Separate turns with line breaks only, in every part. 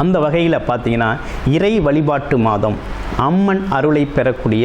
அந்த வகையில் பார்த்தீங்கன்னா இறை வழிபாட்டு மாதம். அம்மன் அருளை பெறக்கூடிய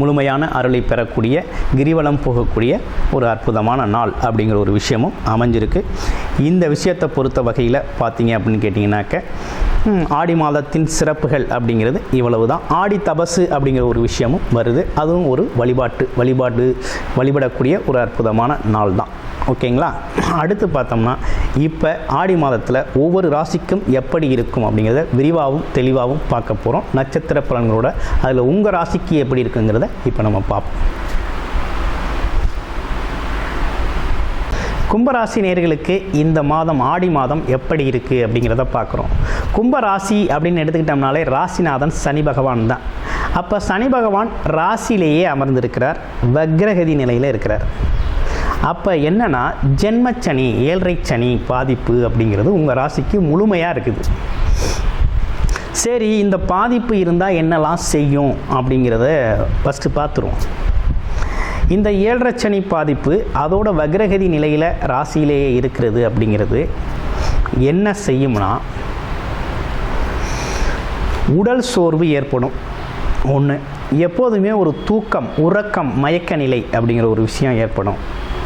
முழுமையான அருளை பெறக்கூடிய கிரிவலம் போகக்கூடிய ஒரு அற்புதமான நாள் அப்படிங்கிற ஒரு விஷயமும் அமைஞ்சிருக்கு. இந்த விஷயத்தை பொறுத்த வகையில் பார்த்தீங்க அப்படின்னு கேட்டிங்கனாக்க ஆடி மாதத்தின் சிறப்புகள் அப்படிங்கிறது இவ்வளவு தான் ஆடி தபசு அப்படிங்கிற ஒரு விஷயமும் வருது. அதுவும் ஒரு வழிபாட்டு வழிபாடு வழிபடக்கூடிய ஒரு அற்புதமான நாள் தான் ஓகேங்களா? அடுத்து பார்த்தோம்னா இப்போ ஆடி மாதத்தில் ஒவ்வொரு ராசிக்கும் எப்படி இருக்கும் அப்படிங்கிறத விரிவாகவும் தெளிவாகவும் பார்க்க போகிறோம் நட்சத்திர பலன்களோட அதில் உங்கள் ராசிக்கு எப்படி இருக்குங்கிறத இப்போ நம்ம பார்ப்போம். கும்பராசி நேர்களுக்கு இந்த மாதம் ஆடி மாதம் எப்படி இருக்குது அப்படிங்கிறத பார்க்குறோம். கும்பராசி அப்படின்னு எடுத்துக்கிட்டோம்னாலே ராசிநாதன் சனி பகவான் தான். அப்போ சனி பகவான் ராசியிலேயே அமர்ந்திருக்கிறார். வக்ரகதி நிலையில் இருக்கிறார். அப்போ என்னென்னா ஜென்மச்சனி ஏழரை சனி பாதிப்பு அப்படிங்கிறது உங்கள் ராசிக்கு முழுமையாக இருக்குது. சரி இந்த பாதிப்பு இருந்தால் என்னெல்லாம் செய்யும் அப்படிங்கிறத ஃபஸ்ட்டு பார்த்துருவோம் இந்த ஏழரை சனி பாதிப்பு அதோட வக்ரகதி நிலையில் ராசியிலேயே இருக்கிறது அப்படிங்கிறது. என்ன செய்யும்னா உடல் சோர்வு ஏற்படும். ஒன்று எப்போதுமே ஒரு தூக்கம் உறக்கம் மயக்க நிலை அப்படிங்கிற ஒரு விஷயம் ஏற்படும்.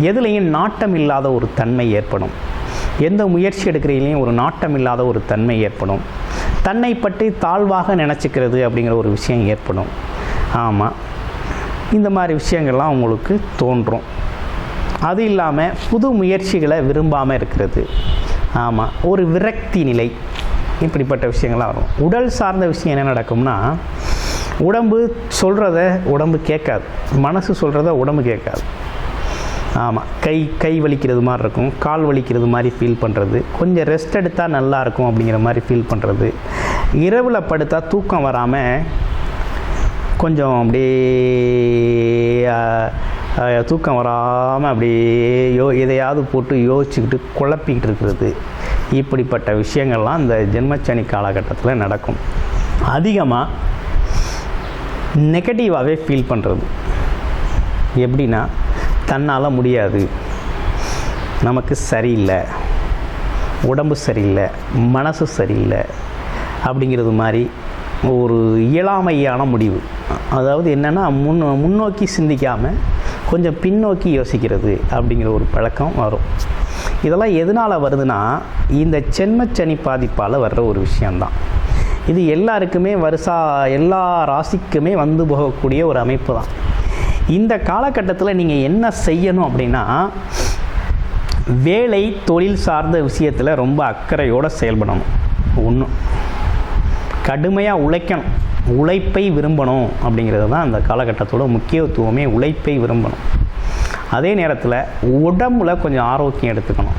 எதுலேயும் நாட்டம் இல்லாத ஒரு தன்மை ஏற்படும். எந்த முயற்சி எடுக்கிறீங்களையும் ஒரு நாட்டம் இல்லாத ஒரு தன்மை ஏற்படும். தன்னை பற்றி தாழ்வாக நினச்சிக்கிறது அப்படிங்கிற ஒரு விஷயம் ஏற்படும். ஆமாம் இந்த மாதிரி விஷயங்கள்லாம் உங்களுக்கு தோன்றும். அது இல்லாமல் புது முயற்சிகளை விரும்பாமல் இருக்கிறது. ஆமாம் ஒரு விரக்தி நிலை இப்படிப்பட்ட விஷயங்கள்லாம் வரும். உடல் சார்ந்த விஷயம் என்ன நடக்கும்னா உடம்பு சொல்கிறத உடம்பு கேட்காது. மனசு சொல்கிறத உடம்பு கேட்காது. ஆமாம் கை கை வலிக்கிறது மாதிரி இருக்கும் கால் வலிக்கிறது மாதிரி ஃபீல் பண்ணுறது கொஞ்சம் ரெஸ்ட் எடுத்தால் நல்லா இருக்கும் அப்படிங்கிற மாதிரி ஃபீல் பண்ணுறது இரவில் படுத்தால் தூக்கம் வராமல் கொஞ்சம் அப்படியே தூக்கம் வராமல் அப்படியே யோ எதையாவது போட்டு யோசிச்சுக்கிட்டு குழப்பிக்கிட்டு இருக்கிறது. இப்படிப்பட்ட விஷயங்கள்லாம் இந்த ஜென்மச்சனி காலகட்டத்தில் நடக்கும். அதிகமாக நெகட்டிவாகவே ஃபீல் பண்ணுறது எப்படின்னா தன்னால் முடியாது. நமக்கு சரியில்லை. உடம்பு சரியில்லை. மனசு சரியில்லை. அப்படிங்கிறது மாதிரி ஒரு இயலாமையான முடிவு. அதாவது என்னென்னா முன் முன்னோக்கி சிந்திக்காமல் கொஞ்சம் பின்னோக்கி யோசிக்கிறது அப்படிங்கிற ஒரு பழக்கம் வரும். இதெல்லாம் எதனால் வருதுன்னா இந்த சென்மச்சனி பாதிப்பால் வர்ற ஒரு விஷயந்தான் இது எல்லாருக்குமே வருஷா எல்லா ராசிக்குமே வந்து போகக்கூடிய ஒரு அமைப்பு தான் இந்த காலகட்டத்தில் நீங்கள் என்ன செய்யணும் அப்படின்னா வேலை தொழில் சார்ந்த விஷயத்தில் ரொம்ப அக்கறையோடு செயல்படணும். ஒன்று கடுமையாக உழைக்கணும். உழைப்பை விரும்பணும் அப்படிங்கிறது தான் அந்த காலகட்டத்தோட முக்கியத்துவமே உழைப்பை விரும்பணும். அதே நேரத்தில் உடம்புல கொஞ்சம் ஆரோக்கியம் எடுத்துக்கணும்.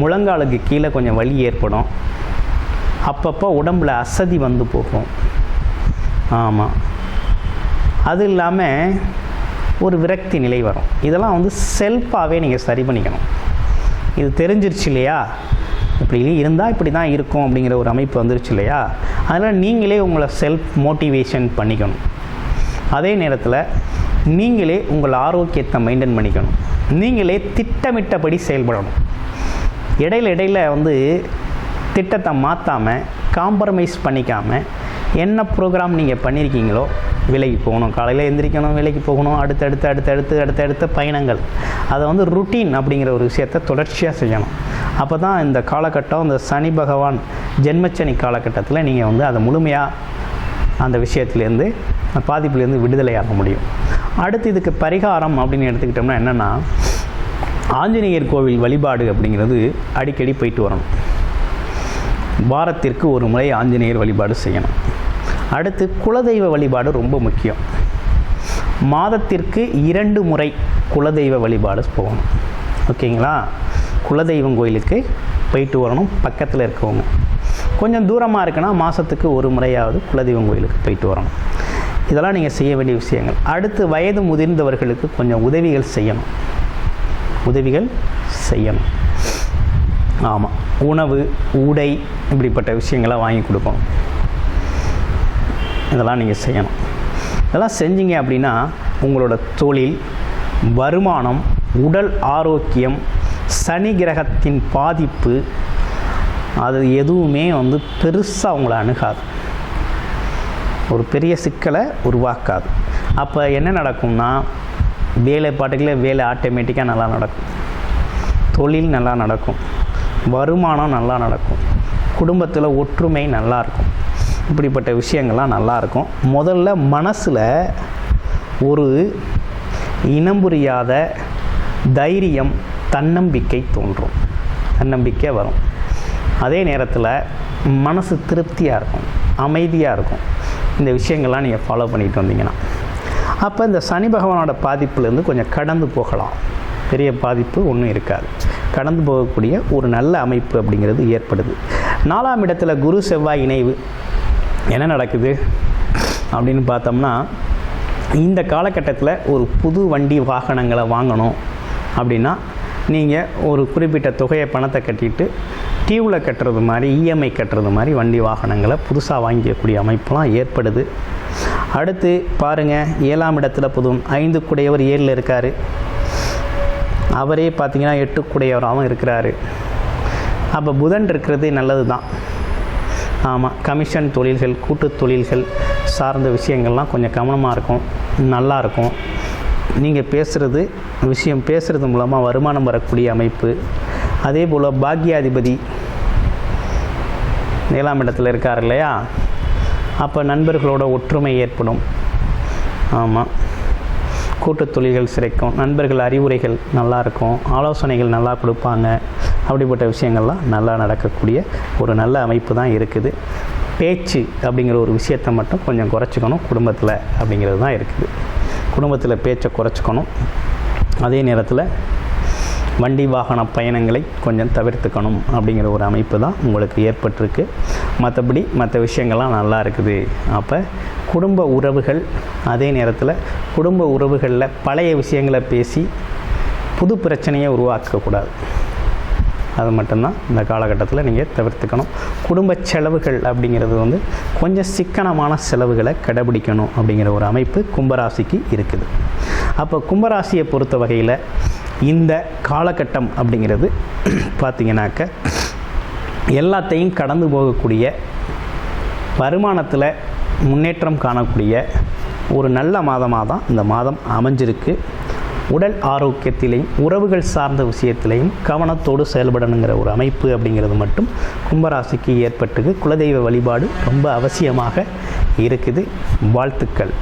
முழங்காலுக்கு கீழே கொஞ்சம் வலி ஏற்படும். அப்பப்போ உடம்புல அசதி வந்து போகும். ஆமாம் அது இல்லாமல் ஒரு விரக்தி நிலை வரும். இதெல்லாம் வந்து செல்ஃபாகவே நீங்கள் சரி பண்ணிக்கணும். இது தெரிஞ்சிருச்சு இல்லையா? இப்படி இருந்தால் இப்படி தான் இருக்கும் அப்படிங்கிற ஒரு அமைப்பு வந்துருச்சு இல்லையா? அதனால் நீங்களே உங்களை செல்ஃப் மோட்டிவேஷன் பண்ணிக்கணும். அதே நேரத்தில் நீங்களே உங்கள் ஆரோக்கியத்தை மெயின்டைன் பண்ணிக்கணும். நீங்களே திட்டமிட்டபடி செயல்படணும். இடையில இடையில வந்து திட்டத்தை மாற்றாமல் காம்ப்ரமைஸ் பண்ணிக்காமல் என்ன ப்ரோக்ராம் நீங்கள் பண்ணியிருக்கீங்களோ விலைக்கு போகணும். காலையில் எந்திரிக்கணும் வேலைக்கு போகணும். அடுத்தடுத்து அடுத்தடுத்து அடுத்தடுத்த பயணங்கள். அதை வந்து ருட்டீன் அப்படிங்கிற ஒரு விஷயத்தை தொடர்ச்சியாக செய்யணும். அப்போ தான் இந்த காலகட்டம் இந்த சனி பகவான் ஜென்மச்சனி காலகட்டத்தில் நீங்கள் வந்து அதை முழுமையாக அந்த விஷயத்துலேருந்து பாதிப்புலேருந்து விடுதலையாக முடியும். அடுத்து இதுக்கு பரிகாரம் அப்படின்னு எடுத்துக்கிட்டோம்னா என்னென்னா ஆஞ்சநேயர் கோவில் வழிபாடு அப்படிங்கிறது அடிக்கடி போயிட்டு வரணும். வாரத்திற்கு ஒரு முறை ஆஞ்சநேயர் வழிபாடு செய்யணும். அடுத்து குலதெய்வ வழிபாடு ரொம்ப முக்கியம். மாதத்திற்கு இரண்டு முறை குலதெய்வ வழிபாடு போகணும். ஓகேங்களா? குலதெய்வம் கோயிலுக்கு போயிட்டு வரணும் பக்கத்தில் இருக்கவங்க. கொஞ்சம் தூரமாக இருக்குன்னா மாதத்துக்கு ஒரு முறையாவது குலதெய்வம் கோயிலுக்கு போயிட்டு வரணும். இதெல்லாம் நீங்கள் செய்ய வேண்டிய விஷயங்கள். அடுத்து வயது முதிர்ந்தவர்களுக்கு கொஞ்சம் உதவிகள் செய்யணும். உதவிகள் செய்யணும். ஆமாம் உணவு உடை இப்படிப்பட்ட விஷயங்களை வாங்கி கொடுக்கணும். இதெல்லாம் நீங்கள் செய்யணும். இதெல்லாம் செஞ்சீங்க அப்படின்னா உங்களோட தொழில் வருமானம் உடல் ஆரோக்கியம் சனி கிரகத்தின் பாதிப்பு அது எதுவுமே வந்து பெருசாக உங்களை அணுகாது. ஒரு பெரிய சிக்கலை உருவாக்காது. அப்போ என்ன நடக்கும்னா வேலை பாட்டுகளே வேலை ஆட்டோமேட்டிக்காக நல்லா நடக்கும். தொழில் நல்லா நடக்கும். வருமானம் நல்லா நடக்கும். குடும்பத்தில் ஒற்றுமை நல்லாயிருக்கும் இப்படிப்பட்ட விஷயங்கள்லாம் நல்லாயிருக்கும். முதல்ல மனசில் ஒரு இனம் புரியாத தைரியம் தன்னம்பிக்கை தோன்றும். தன்னம்பிக்கை வரும். அதே நேரத்தில் மனசு திருப்தியாக இருக்கும் அமைதியாக இருக்கும். இந்த விஷயங்கள்லாம் நீங்கள் ஃபாலோ பண்ணிட்டு வந்தீங்கன்னா. அப்போ இந்த சனி பகவானோட பாதிப்புலேருந்து கொஞ்சம் கடந்து போகலாம். பெரிய பாதிப்பு ஒன்றும் இருக்காது. கடந்து போகக்கூடிய ஒரு நல்ல அமைப்பு அப்படிங்கிறது ஏற்படுது. நாலாம் இடத்துல குரு செவ்வாய் இணைவு. என்ன நடக்குது அப்படின்னு பார்த்தோம்னா இந்த காலகட்டத்தில் ஒரு புது வண்டி வாகனங்களை வாங்கணும் அப்படின்னா நீங்கள் ஒரு குறிப்பிட்ட தொகையை பணத்தை கட்டிட்டு டியூவில் கட்டுறது மாதிரி இஎம்ஐ கட்டுறது மாதிரி வண்டி வாகனங்களை புதுசாக வாங்கிக்கக்கூடிய அமைப்புலாம் ஏற்படுது. அடுத்து பாருங்கள் ஏழாம் இடத்துல புதும் ஐந்து குடையவர் ஏழில் இருக்கார். அவரே பார்த்திங்கன்னா எட்டு கூடையவராகவும் இருக்கிறாரு. அப்போ புதன் இருக்கிறது நல்லது தான் ஆமாம் கமிஷன் தொழில்கள் கூட்டு தொழில்கள் சார்ந்த விஷயங்கள்லாம் கொஞ்சம் கவனமாக இருக்கும். நல்லாயிருக்கும் நீங்கள் பேசுகிறது விஷயம் பேசுகிறது மூலமாக வருமானம் வரக்கூடிய அமைப்பு. அதே போல் பாக்யாதிபதி ஏழாம் இடத்துல இருக்கார் இல்லையா? அப்போ நண்பர்களோட ஒற்றுமை ஏற்படும். ஆமாம் கூட்டு தொழில்கள் சிறைக்கும். நண்பர்கள் அறிவுரைகள் நல்லாயிருக்கும் ஆலோசனைகள் நல்லா கொடுப்பாங்க. அப்படிப்பட்ட விஷயங்கள்லாம் நல்லா நடக்கக்கூடிய ஒரு நல்ல அமைப்பு தான் இருக்குது. பேச்சு அப்படிங்கிற ஒரு விஷயத்தை மட்டும் கொஞ்சம் குறைச்சிக்கணும் குடும்பத்தில் அப்படிங்கிறது தான் இருக்குது. குடும்பத்தில் பேச்சை குறைச்சிக்கணும். அதே நேரத்தில் வண்டி வாகன பயணங்களை கொஞ்சம் தவிர்த்துக்கணும் அப்படிங்கிற ஒரு அமைப்பு தான் உங்களுக்கு ஏற்பட்டிருக்கு. மற்றபடி மற்ற விஷயங்கள்லாம் நல்லா இருக்குது. அப்போ குடும்ப உறவுகள் அதே நேரத்தில் குடும்ப உறவுகளில் பழைய விஷயங்களை பேசி புது பிரச்சனையை உருவாக்கக்கூடாது. அது மட்டும்தான் இந்த காலகட்டத்தில் நீங்கள் தவிர்த்துக்கணும். குடும்ப செலவுகள் அப்படிங்கிறது வந்து கொஞ்சம் சிக்கனமான செலவுகளை கடைபிடிக்கணும் அப்படிங்கிற ஒரு அமைப்பு கும்பராசிக்கு இருக்குது. அப்போ கும்பராசியை பொறுத்த வகையில் இந்த காலகட்டம் அப்படிங்கிறது பார்த்திங்கனாக்க எல்லாத்தையும் கடந்து போகக்கூடிய வருமானத்தில் முன்னேற்றம் காணக்கூடிய ஒரு நல்ல மாதமாக தான் இந்த மாதம் அமைஞ்சிருக்கு. உடல் ஆரோக்கியத்திலையும் உறவுகள் சார்ந்த விஷயத்திலையும் கவனத்தோடு செயல்படணுங்கிற ஒரு அமைப்பு அப்படிங்கிறது மட்டும் கும்பராசிக்கு ஏற்பட்டுக்கு குலதெய்வ வழிபாடு ரொம்ப அவசியமாக இருக்குது. வாழ்த்துக்கள்.